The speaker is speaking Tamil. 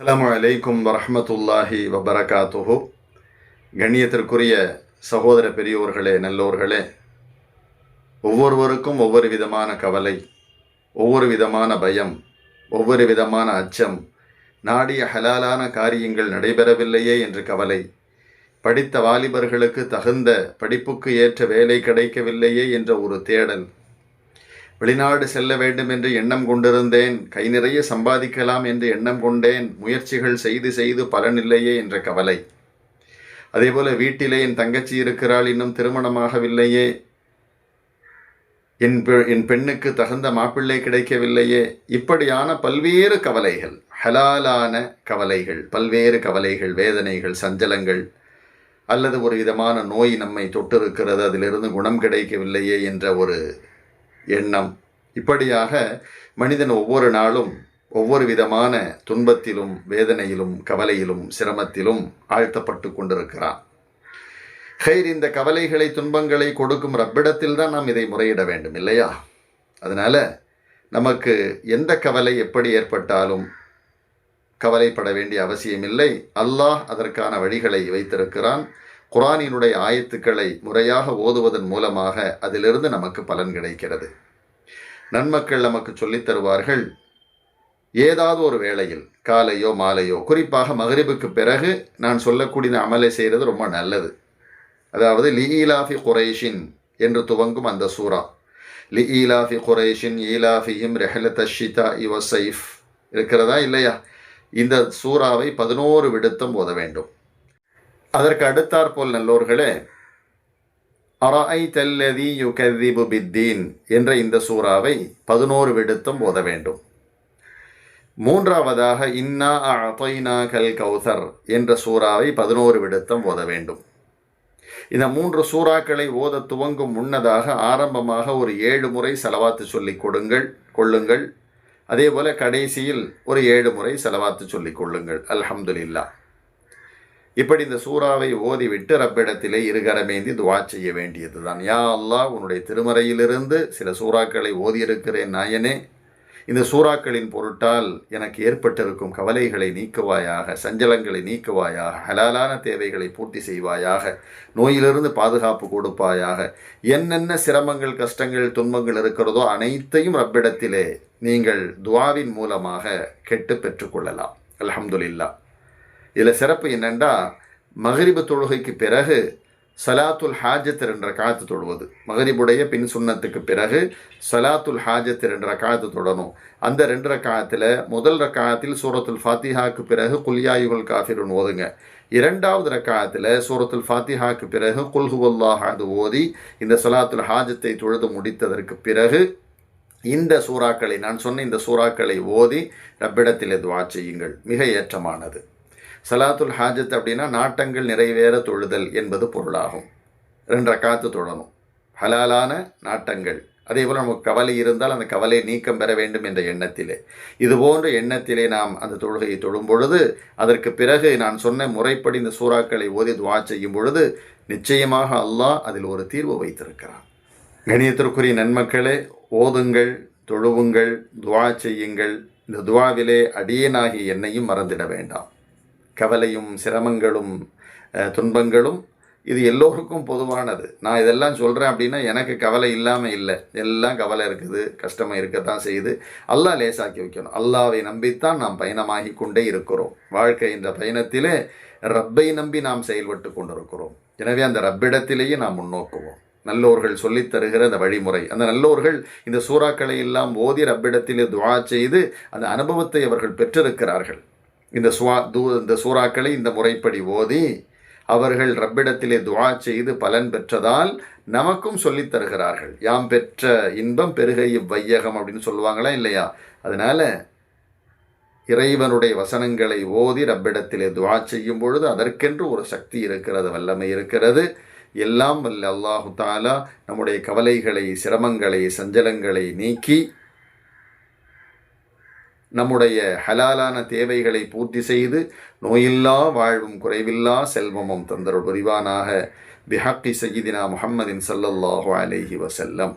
அஸ்ஸலாமு அலைக்கும் வரமத்துல்லாஹி வபரகாத்துஹு. கண்ணியத்திற்குரிய சகோதர பெரியோர்களே நல்லோர்களே ஒவ்வொருவருக்கும் ஒவ்வொரு விதமான கவலை ஒவ்வொரு விதமான பயம் ஒவ்வொரு விதமான அச்சம் நாடிய ஹலாலான காரியங்கள் நடைபெறவில்லையே என்று கவலை படித்த வாலிபர்களுக்கு தகுந்த படிப்புக்கு ஏற்ற வேலை கிடைக்கவில்லையே என்ற ஒரு தேடல் வெளிநாடு செல்ல வேண்டும் என்று எண்ணம் கொண்டிருந்தேன். கை நிறைய சம்பாதிக்கலாம் என்று எண்ணம் கொண்டேன். முயற்சிகள் செய்து செய்து பலனில்லையே என்ற கவலை. அதேபோல வீட்டிலே என் தங்கச்சி இருக்கிறாள். இன்னும் திருமணமாகவில்லையே. என் பெ என் பெண்ணுக்கு தகுந்த மாப்பிள்ளை கிடைக்கவில்லையே. இப்படியான பல்வேறு கவலைகள் ஹலாலான கவலைகள் பல்வேறு கவலைகள் வேதனைகள் சஞ்சலங்கள் அல்லது ஒரு விதமான நோய் நம்மை தொட்டிருக்கிறது. அதிலிருந்து குணம் கிடைக்கவில்லையே என்ற ஒரு எண்ணம். இப்படியாக மனிதன் ஒவ்வொரு நாளும் ஒவ்வொரு விதமான துன்பத்திலும் வேதனையிலும் கவலையிலும் சிரமத்திலும் ஆழ்த்தப்பட்டு கொண்டிருக்கிறான். ஹைர் இந்த கவலைகளை துன்பங்களை கொடுக்கும் ரப்பிடத்தில் தான் நாம் இதை முறையிட வேண்டும் இல்லையா? அதனால் நமக்கு எந்த கவலை எப்படி ஏற்பட்டாலும் கவலைப்பட வேண்டிய அவசியமில்லை. அல்லாஹ் அதற்கான வழிகளை வைத்திருக்கிறான். குரானினுடைய ஆயத்துக்களை முறையாக ஓதுவதன் மூலமாக அதிலிருந்து நமக்கு பலன் கிடைக்கிறது. நன்மக்கள் நமக்கு சொல்லித் தருவார்கள். ஏதாவது ஒரு வேளையில் காலையோ மாலையோ குறிப்பாக மகரிபுக்கு பிறகு நான் சொல்லக்கூடிய அமலை செய்கிறது ரொம்ப நல்லது. அதாவது லி ஈலாஃபி குரேஷின் என்று துவங்கும் அந்த சூறா. லி ஈலாஃபி குரேஷின் ஈலாஃபியும் ரெஹலத் ஷிதா இவ சைஃப். இருக்கிறதா இல்லையா? இந்த சூறாவை பதினோரு விடுத்தம் ஓத வேண்டும். அதற்கு அடுத்தாற்போல் நல்லோர்களே அராய் தல்லதி யுகதிபு பித்தீன் என்ற இந்த சூறாவை பதினோரு விடுத்தம் ஓத வேண்டும். மூன்றாவதாக இன்னா அத்தைனா கல் கௌசர் என்ற சூறாவை பதினோரு விடுத்தம் ஓத வேண்டும். இந்த மூன்று சூறாக்களை ஓத துவங்கும் முன்னதாக ஆரம்பமாக ஒரு ஏழு முறை செலவாத்து சொல்லிக் கொடுங்கள் கொள்ளுங்கள். அதே போல் கடைசியில் ஒரு ஏழு முறை செலவாத்து சொல்லிக் கொள்ளுங்கள். அல்ஹம்துலில்லா இப்படி இந்த சூறாவை ஓதிவிட்டு ரப்பிடத்திலே இருகரமேந்தி துவா செய்ய வேண்டியது தான் யா அல்லாஹ் உன்னுடைய திருமறையிலிருந்து சில சூறாக்களை ஓதியிருக்கிறேன் நாயனே. இந்த சூறாக்களின் பொருட்டால் எனக்கு ஏற்பட்டிருக்கும் கவலைகளை நீக்குவாயாக சஞ்சலங்களை நீக்குவாயாக ஹலாலான தேவைகளை பூர்த்தி செய்வாயாக நோயிலிருந்து பாதுகாப்பு கொடுப்பாயாக என்னென்ன சிரமங்கள் கஷ்டங்கள் துன்பங்கள் இருக்கிறதோ அனைத்தையும் ரப்பிடத்திலே நீங்கள் துவாவின் மூலமாக கெட்டு பெற்றுக்கொள்ளலாம் அலமதுல்லா இதில் சிறப்பு என்னென்னா மகரிபு தொழுகைக்கு பிறகு சலாத்துல் ஹாஜத் என்ற காலத்து தொடுவது மகரிபுடைய பின் சுண்ணத்துக்கு பிறகு சலாத்துல் ஹாஜத் என்ற காலத்து தொடணும். அந்த ரெண்டு ரக்காயத்தில் முதல் ரக்காயத்தில் சூரத்துல் ஃபாத்திஹாக்கு பிறகு குல்யாயுகள் காஃபிருன் ஓதுங்க. இரண்டாவது ரக்காயத்தில் சூரத்துல் ஃபாத்திஹாக்கு பிறகு குல்ஹுவல்லாஹ் அது ஓதி இந்த சலாத்துல் ஹாஜத்தை தொழுது முடித்ததற்கு பிறகு இந்த சூறாக்களை நான் சொன்ன இந்த சூறாக்களை ஓதி ரப்பிடத்தில் துவா செய்யுங்கள். மிக ஏற்றமானது. சலாத்துல் ஹாஜத் அப்படின்னா நாட்டங்கள் நிறைவேற தொழுதல் என்பது பொருளாகும். ரெண்டரை காத்து தொழணும். ஹலாலான நாட்டங்கள். அதே போல் நமக்கு கவலை இருந்தால் அந்த கவலை நீக்கம் பெற வேண்டும் என்ற எண்ணத்திலே. இது போன்ற எண்ணத்திலே நாம் அந்த தொழுகையை தொழும் பொழுது அதற்கு பிறகு நான் சொன்ன முறைப்படி இந்த சூறாக்களை ஓதி துவா செய்யும் பொழுது நிச்சயமாக அல்லாஹ் அதில் ஒரு தீர்வு வைத்திருக்கிறான். கணியத்திற்குரிய நன்மக்களே ஓதுங்கள் தொழுவுங்கள் துவா செய்யுங்கள். இந்த துவாவிலே அடியேனாகி என்னையும் மறந்திட வேண்டாம். கவலையும் சிரமங்களும் துன்பங்களும் இது எல்லோருக்கும் பொதுவானது. நான் இதெல்லாம் சொல்கிறேன் அப்படின்னா எனக்கு கவலை இல்லாமல் இல்லை. எல்லாம் கவலை இருக்குது கஷ்டமாக இருக்கத்தான் செய்யுது. அல்லாஹ் லேசாக்கி வைக்கணும். அல்லாவை நம்பித்தான் நாம் பயணமாகி கொண்டே இருக்கிறோம். வாழ்க்கை என்ற பயணத்திலே ரப்பை நம்பி நாம் செயல்பட்டு கொண்டிருக்கிறோம். எனவே அந்த ரப்பிடத்திலேயே நாம் முன்னோக்குவோம். நல்லோர்கள் சொல்லித் தருகிற அந்த வழிமுறை. அந்த நல்லோர்கள் இந்த சூறாக்களை எல்லாம் ஓதி ரப்பிடத்திலே துவா செய்து அந்த அனுபவத்தை அவர்கள் பெற்றிருக்கிறார்கள். இந்த சுவா தூ இந்த சூறாக்களை இந்த முறைப்படி ஓதி அவர்கள் ரப்பிடத்திலே துவா செய்து பலன் பெற்றதால் நமக்கும் சொல்லித் தருகிறார்கள். யாம் பெற்ற இன்பம் பெருகை இவ்வையகம் அப்படின்னு சொல்லுவாங்களா இல்லையா? அதனால் இறைவனுடைய வசனங்களை ஓதி ரப்பிடத்திலே துவா செய்யும் பொழுது அதற்கென்று ஒரு சக்தி இருக்கிறது வல்லமை இருக்கிறது. எல்லாம் வல்ல அல்லாஹு தாலா நம்முடைய கவலைகளை சிரமங்களை சஞ்சலங்களை நீக்கி நம்முடைய ஹலாலான தேவைகளை பூர்த்தி செய்து நோயில்லா வாழ்வும் குறைவில்லா செல்வமும் தந்தருள் புரிவானாக. பிஹக்கி சையிதினா முஹம்மதின் சல்லல்லாஹு அலேஹி வசல்லம்